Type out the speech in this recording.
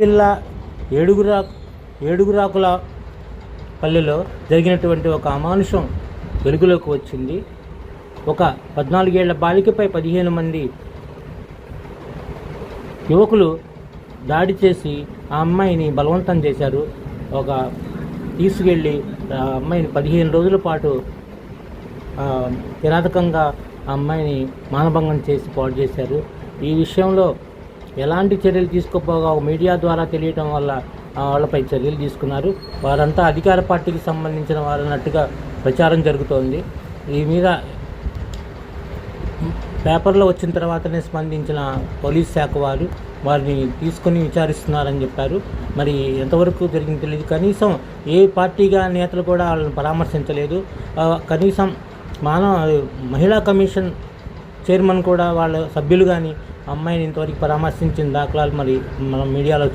జిల్లా ఏడుగురా ఏడుగురాకుల పల్లెలో జరిగినటువంటి ఒక అమానుషం వెలుగులోకి వచ్చింది. ఒక పద్నాలుగేళ్ళ బాలికపై పదిహేను మంది యువకులు దాడి చేసి ఆ అమ్మాయిని బలవంతం చేశారు. ఒక తీసుకెళ్ళి ఆ అమ్మాయిని పదిహేను రోజుల పాటు కిరాతకంగా ఆ అమ్మాయిని మానభంగం చేసి పాడు చేశారు. ఈ విషయంలో ఎలాంటి చర్యలు తీసుకోపోగా మీడియా ద్వారా తెలియటం వల్ల వాళ్ళపై చర్యలు తీసుకున్నారు. వారంతా అధికార పార్టీకి సంబంధించిన వారు అన్నట్టుగా ప్రచారం జరుగుతోంది. ఈ మీద పేపర్లో వచ్చిన తర్వాతనే స్పందించిన పోలీస్ శాఖ వారు వారిని తీసుకొని విచారిస్తున్నారని చెప్పారు. మరి ఎంతవరకు జరిగింది తెలియదు. కనీసం ఏ పార్టీగా నేతలు కూడా వాళ్ళని పరామర్శించలేదు. కనీసం మానవ మహిళా కమిషన్ చైర్మన్ కూడా వాళ్ళ సభ్యులు కానీ అమ్మాయిని ఇంతవరకు పరామర్శించిన దాఖలాలు మరి మనం మీడియాలో